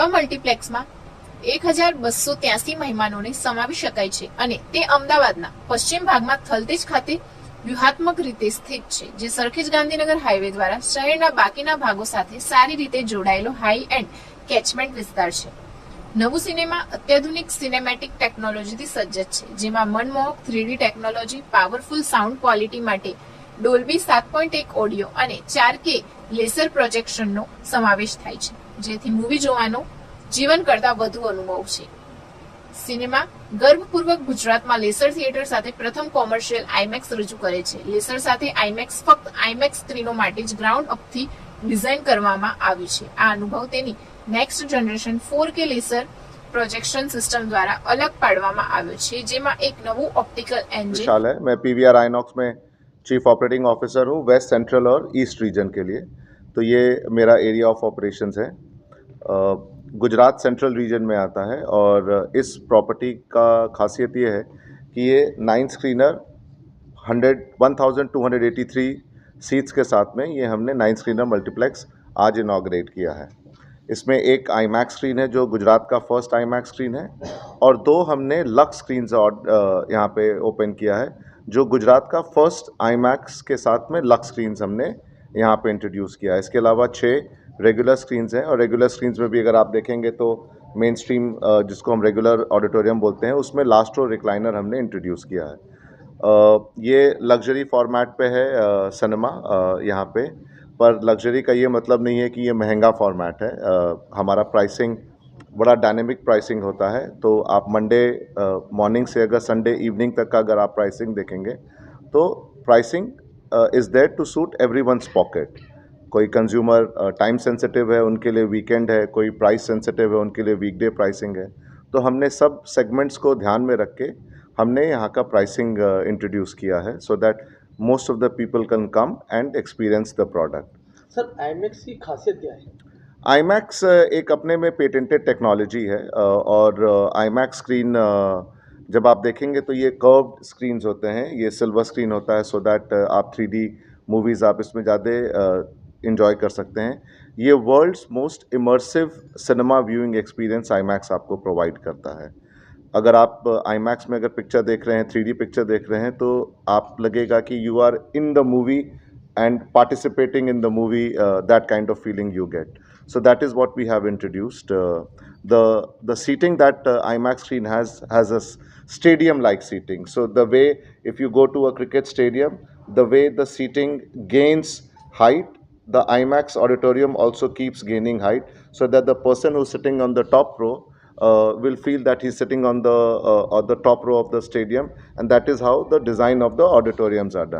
નવા મલ્ટીપ્લેક્સમાં એક હજાર બસો ત્યાસી મહેમાનોને સમાવી શકાય છે અને તે અમદાવાદના પશ્ચિમ ભાગમાં થલતેજ ખાતે વ્યૂહાત્મક રીતે સ્થિત છે, જે સરખેજ ગાંધીનગર હાઈવે દ્વારા શહેરના બાકીના ભાગો સાથે સારી રીતે જોડાયેલો હાઈ એન્ડ કેચમેન્ટ વિસ્તાર છે. નવું સિનેમા અત્યાધુનિક સિનેમેટિક ટેકનોલોજીથી સજ્જ છે, જેમાં મનમોહક three D technology powerful sound quality માટે ડોલ્બી સાત પોઈન્ટ એક ઓડિયો અને ચાર કે લેસર પ્રોજેક્શનનો સમાવેશ થાય છે. જેથી મૂવી જોવાનો જીવન કરતા વધુ અનુભવ છે સિનેમા ગર્ભપૂર્વક ગુજરાતમાં લેસર થિયેટર સાથે પ્રથમ કોમર્શિયલ આઈમેક્સ રજૂ કરે છે લેસર સાથે આઈમેક્સ ફક્ત આઈમેક્સ સ્ક્રીનો માટે જ ગ્રાઉન્ડ અપથી ડિઝાઇન કરવામાં આવ્યું છે આ અનુભવ તેની next generation four K laser projection system દ્વારા અલગ પાડવામાં આવ્યો છે જેમાં એક નવું ઓપ્ટિકલ એન્જિન विशाल है मैं पी वी आर आइनॉक्स में चीफ ऑपरेटिंग ऑफिसर हूँ वेस्ट सेंट्रल और ईस्ट रीजन के लिए तो ये मेरा एरिया ऑफ ऑपरेशंस है अ, गुजरात सेंट्रल रीजन में आता है और इस प्रॉपर्टी का खासियत ये है कि ये nine screener, hundred, one thousand two hundred eighty three seats के साथ में ये हमने नाइन स्क्रीनर मल्टीप्लेक्स आज इनाग्रेट किया है। इसमें एक आई मैक्स स्क्रीन है जो गुजरात का फ़र्स्ट आई मैक्स स्क्रीन है और दो हमने लक्स स्क्रीन यहाँ पे ओपन किया है जो गुजरात का फ़र्स्ट आई मैक्स के साथ में लक्स स्क्रीन हमने यहाँ पे इंट्रोड्यूस किया है। इसके अलावा छः रेगुलर स्क्रीन्स हैं और रेगुलर स्क्रीन्स में भी अगर आप देखेंगे तो मेन स्ट्रीम जिसको हम रेगुलर ऑडिटोरियम बोलते हैं, उसमें लास्ट रो रिक्लाइनर हमने इंट्रोड्यूस किया है। ये लग्जरी फॉर्मेट पे है सिनेमा यहाँ पे। पर लग्जरी का ये मतलब नहीं है कि ये महँगा फॉर्मेट है। हमारा प्राइसिंग बड़ा डायनेमिक प्राइसिंग होता है। तो आप मंडे मॉर्निंग से अगर संडे इवनिंग तक का अगर आप प्राइसिंग देखेंगे तो pricing is there to suit every one's pocket कोई कंज्यूमर टाइम सेंसिटिव है उनके लिए वीकेंड है कोई प्राइस सेंसिटिव है उनके लिए वीकडे प्राइसिंग है तो हमने सब सेगमेंट्स को ध्यान में रख के हमने यहाँ का प्राइसिंग इंट्रोड्यूस किया है so that most of the people can come and experience the product sir IMAX की खासियत क्या है? आईमैक्स एक अपने में पेटेंटेड टेक्नोलॉजी है और आईमैक्स स्क्रीन जब आप देखेंगे तो ये कर्व्ड स्क्रीन्स होते हैं ये सिल्वर स्क्रीन होता है सो so दैट आप थ्री मूवीज़ आप इसमें ज़्यादा इंजॉय कर सकते हैं ये world's most immersive cinema viewing experience IMAX आपको प्रोवाइड करता है अगर आप आईमैक्स में अगर पिक्चर देख रहे हैं थ्री पिक्चर देख रहे हैं तो आप लगेगा कि you are in the movie and participating in the movie uh, that kind of feeling you get so that is what we have introduced uh, the the seating that uh, imax screen has has a stadium like seating so the way if you go to a cricket stadium the way the seating gains height the imax auditorium also keeps gaining height so that the person who's sitting on the top row uh, will feel that he's sitting on the uh, on the top row of the stadium and that is how the design of the auditoriums are done